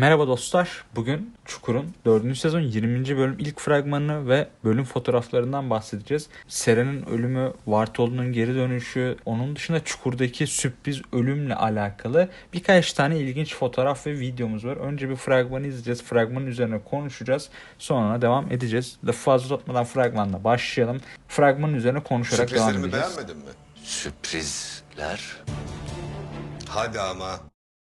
Merhaba dostlar. Bugün Çukur'un 4. sezon 20. bölüm ilk fragmanını ve bölüm fotoğraflarından bahsedeceğiz. Seren'in ölümü, Vartolu'nun geri dönüşü, onun dışında Çukur'daki sürpriz ölümle alakalı birkaç tane ilginç fotoğraf ve videomuz var. Önce bir fragmanı izleyeceğiz. Fragmanın üzerine konuşacağız. Sonra devam edeceğiz. Lafı fazla uzatmadan fragmanla başlayalım. Fragmanın üzerine konuşarak devam Sürprizlerimi edeceğiz. beğenmedin mi? Sürprizler. Hadi ama.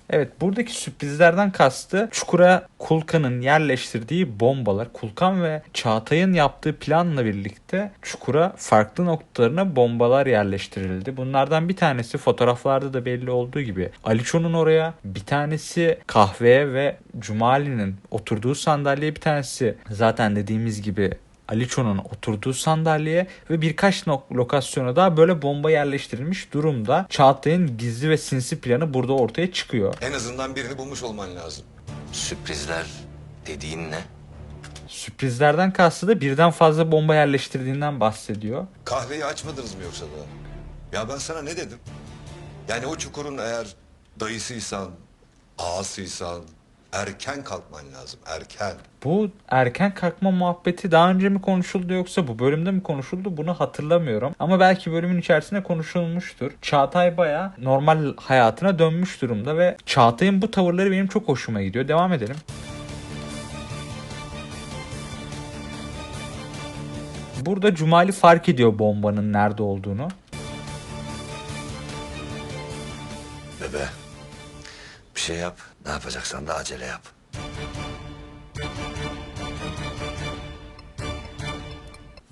Evet buradaki sürprizlerden kastı Çukur'a Kulkan'ın yerleştirdiği bombalar. Kulkan ve Çağatay'ın yaptığı planla birlikte Çukur'a farklı noktalarına bombalar yerleştirildi. Bunlardan bir tanesi fotoğraflarda da belli olduğu gibi Aliço'nun oraya, bir tanesi kahveye ve Cumali'nin oturduğu sandalyeye bir tanesi zaten dediğimiz gibi Aliço'nun oturduğu sandalyeye ve birkaç lokasyona daha böyle bomba yerleştirilmiş durumda. Çağatay'ın gizli ve sinsi planı burada ortaya çıkıyor. En azından birini bulmuş olman lazım. Sürprizler dediğin ne? Sürprizlerden kastı da birden fazla bomba yerleştirdiğinden bahsediyor. Kahveyi açmadınız mı yoksa da? Ya ben sana ne dedim? Yani o çukurun eğer dayısıysan, ağasıysan erken kalkman lazım. Erken. Bu erken kalkma muhabbeti daha önce mi konuşuldu yoksa bu bölümde mi konuşuldu bunu hatırlamıyorum. Ama belki bölümün içerisinde konuşulmuştur. Çağatay baya normal hayatına dönmüş durumda ve Çağatay'ın bu tavırları benim çok hoşuma gidiyor. Devam edelim. Burada Cumali fark ediyor bombanın nerede olduğunu. Bebe. Şey yap. Ne yapacaksan da acele yap.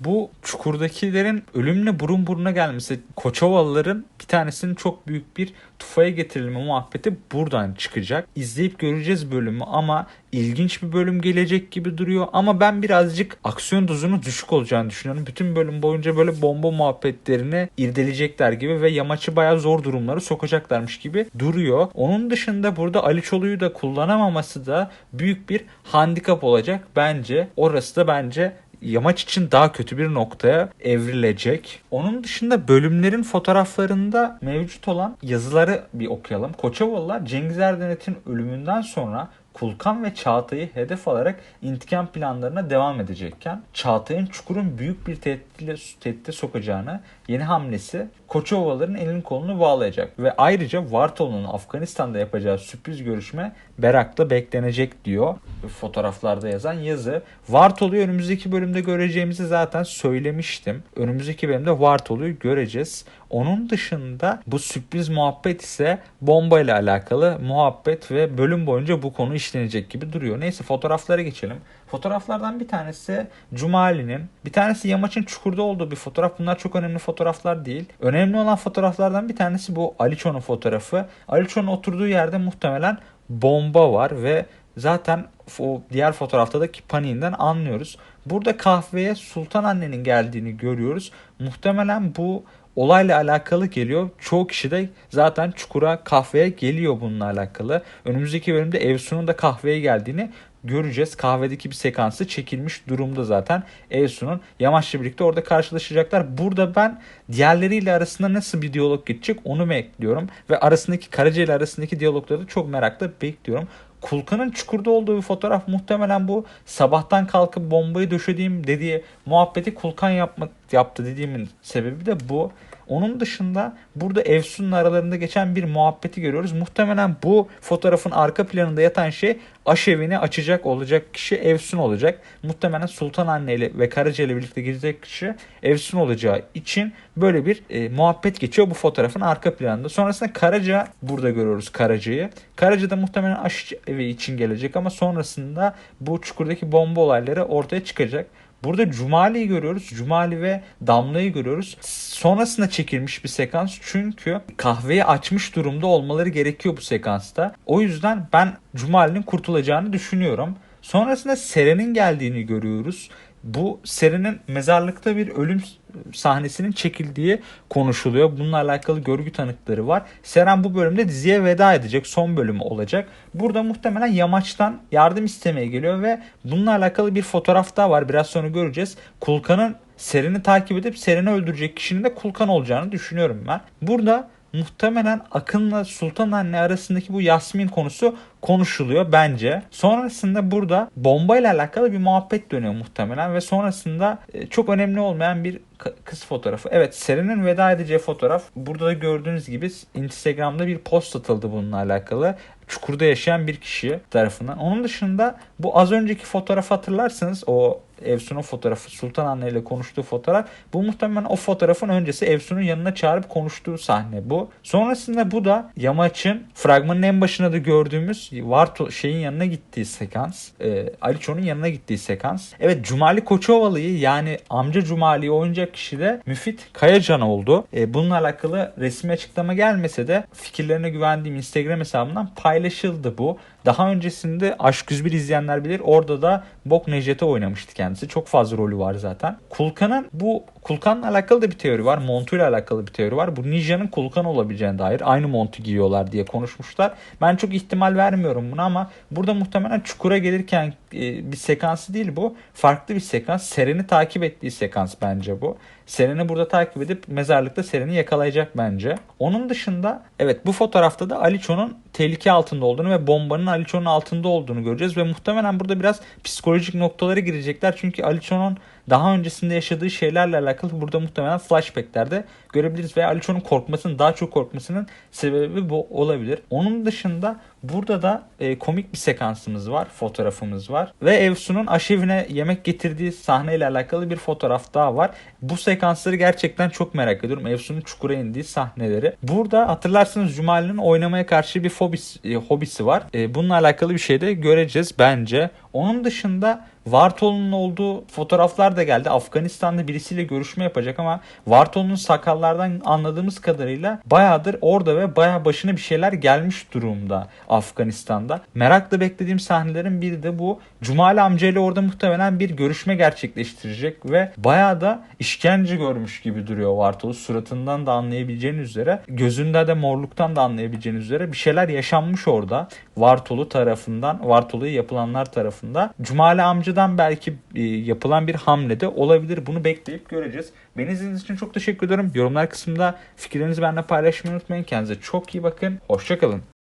Bu çukurdakilerin ölümle burun buruna gelmesi, Koçovalıların bir tanesinin çok büyük bir tufaya getirilme muhabbeti buradan çıkacak. İzleyip göreceğiz bölümü ama ilginç bir bölüm gelecek gibi duruyor. Ama ben birazcık aksiyon dozunun düşük olacağını düşünüyorum. Bütün bölüm boyunca böyle bomba muhabbetlerini irdeleyecekler gibi ve yamaçı bayağı zor durumları sokacaklarmış gibi duruyor. Onun dışında burada Ali Çolu'yu da kullanamaması da büyük bir handikap olacak bence. Orası da bence yamaç için daha kötü bir noktaya evrilecek. Onun dışında bölümlerin fotoğraflarında mevcut olan yazıları bir okuyalım. Koçovalılar Cengiz Erdenet'in ölümünden sonra Kulkan ve Çağatay'ı hedef alarak intikam planlarına devam edecekken Çağatay'ın Çukur'un büyük bir tehditle, tehdide sokacağını yeni hamlesi Koçovalıların elini kolunu bağlayacak ve ayrıca Vartolu'nun Afganistan'da yapacağı sürpriz görüşme Berak'ta beklenecek diyor fotoğraflarda yazan yazı. Vartolu'yu önümüzdeki bölümde göreceğimizi zaten söylemiştim. Önümüzdeki bölümde Vartolu'yu göreceğiz. Onun dışında bu sürpriz muhabbet ise bomba ile alakalı muhabbet ve bölüm boyunca bu konu işlenecek gibi duruyor. Neyse fotoğraflara geçelim. Fotoğraflardan bir tanesi Cumali'nin, bir tanesi Yamaç'ın çukurda olduğu bir fotoğraf. Bunlar çok önemli fotoğraflar değil. Önemli olan fotoğraflardan bir tanesi bu Aliço'nun fotoğrafı. Aliço'nun oturduğu yerde muhtemelen bomba var ve zaten o diğer fotoğrafta da paniğinden anlıyoruz. Burada kahveye Sultan Anne'nin geldiğini görüyoruz. Muhtemelen bu olayla alakalı geliyor. Çoğu kişi de zaten Çukur'a kahveye geliyor bununla alakalı. Önümüzdeki bölümde Evsun'un da kahveye geldiğini göreceğiz. Kahvedeki bir sekansı çekilmiş durumda zaten. Evsun'un Yamaç'la birlikte orada karşılaşacaklar. Burada ben diğerleriyle arasında nasıl bir diyalog geçecek onu bekliyorum. Ve arasındaki Karaca ile arasındaki diyalogları da çok merakla bekliyorum. Kulkan'ın çukurda olduğu bir fotoğraf muhtemelen bu sabahtan kalkıp bombayı döşediğim dediği muhabbeti Kulkan yapma, yaptı dediğimin sebebi de bu. Onun dışında burada Efsun'un aralarında geçen bir muhabbeti görüyoruz. Muhtemelen bu fotoğrafın arka planında yatan şey aşevini açacak olacak kişi Efsun olacak. Muhtemelen Sultan Anne ile ve Karaca ile birlikte gidecek kişi Efsun olacağı için böyle bir e, muhabbet geçiyor bu fotoğrafın arka planında. Sonrasında Karaca burada görüyoruz Karaca'yı. Karaca da muhtemelen aşı evi için gelecek ama sonrasında bu çukurdaki bomba olayları ortaya çıkacak. Burada Cumali'yi görüyoruz. Cumali ve Damla'yı görüyoruz. Sonrasında çekilmiş bir sekans çünkü kahveyi açmış durumda olmaları gerekiyor bu sekansta. O yüzden ben Cumali'nin kurtulacağını düşünüyorum. Sonrasında Seren'in geldiğini görüyoruz. Bu Seren'in mezarlıkta bir ölüm sahnesinin çekildiği konuşuluyor. Bununla alakalı görgü tanıkları var. Seren bu bölümde diziye veda edecek. Son bölümü olacak. Burada muhtemelen Yamaç'tan yardım istemeye geliyor ve bununla alakalı bir fotoğraf daha var. Biraz sonra göreceğiz. Kulkan'ın Seren'i takip edip Seren'i öldürecek kişinin de Kulkan olacağını düşünüyorum ben. Burada muhtemelen Akın'la Sultan Anne arasındaki bu Yasmin konusu konuşuluyor bence. Sonrasında burada bombayla alakalı bir muhabbet dönüyor muhtemelen ve sonrasında e, çok önemli olmayan bir kız fotoğrafı. Evet Seren'in veda edeceği fotoğraf. Burada da gördüğünüz gibi Instagram'da bir post atıldı bununla alakalı. Çukurda yaşayan bir kişi tarafından. Onun dışında bu az önceki fotoğrafı hatırlarsanız o Evsun'un fotoğrafı Sultan Anne ile konuştuğu fotoğraf. Bu muhtemelen o fotoğrafın öncesi Evsun'un yanına çağırıp konuştuğu sahne bu. Sonrasında bu da Yamaç'ın fragmanın en başında da gördüğümüz Varto şeyin yanına gittiği sekans. E, Aliço'nun yanına gittiği sekans. Evet Cumali Koçovalı'yı yani amca Cumali'yi oynayacak kişi de Müfit Kayacan oldu. E, bununla alakalı resmi açıklama gelmese de fikirlerine güvendiğim Instagram hesabından paylaşıldı bu. Daha öncesinde Aşk 101 izleyenler bilir. Orada da Bok Necdet'e oynamıştı kendisi. Çok fazla rolü var zaten. Kulkan'ın bu Kulkan'la alakalı da bir teori var. Montuyla alakalı bir teori var. Bu Ninja'nın Kulkan olabileceğine dair aynı montu giyiyorlar diye konuşmuşlar. Ben çok ihtimal vermiyorum buna ama burada muhtemelen Çukur'a gelirken e, bir sekansı değil bu. Farklı bir sekans. Seren'i takip ettiği sekans bence bu. Seren'i burada takip edip mezarlıkta Seren'i yakalayacak bence. Onun dışında evet bu fotoğrafta da Aliço'nun tehlike altında olduğunu ve bombanın Aliço'nun altında olduğunu göreceğiz ve muhtemelen burada biraz psikolojik noktalara girecekler. Çünkü Aliço'nun daha öncesinde yaşadığı şeylerle alakalı burada muhtemelen flashbacklerde görebiliriz ve Aliço'nun korkmasının daha çok korkmasının sebebi bu olabilir. Onun dışında burada da e, komik bir sekansımız var, fotoğrafımız var ve Evsu'nun aşevine yemek getirdiği sahneyle alakalı bir fotoğraf daha var. Bu sekansları gerçekten çok merak ediyorum. Evsu'nun çukura indiği sahneleri. Burada hatırlarsınız Cumali'nin oynamaya karşı bir fobisi, e, hobisi var. E, bununla alakalı bir şey de göreceğiz bence. Onun dışında Vartolu'nun olduğu fotoğraflar da geldi. Afganistan'da birisiyle görüşme yapacak ama Vartolu'nun sakallardan anladığımız kadarıyla bayağıdır orada ve bayağı başına bir şeyler gelmiş durumda Afganistan'da. Merakla beklediğim sahnelerin biri de bu. Cumali amcayla orada muhtemelen bir görüşme gerçekleştirecek ve bayağı da işkence görmüş gibi duruyor Vartolu. Suratından da anlayabileceğiniz üzere, gözünde de morluktan da anlayabileceğiniz üzere bir şeyler yaşanmış orada. Vartolu tarafından, Vartolu'ya yapılanlar tarafından. Cumali amcadan belki e, yapılan bir hamle de olabilir. Bunu bekleyip göreceğiz. Beni izlediğiniz için çok teşekkür ederim. Yorumlar kısmında fikirlerinizi benimle paylaşmayı unutmayın. Kendinize çok iyi bakın. Hoşçakalın.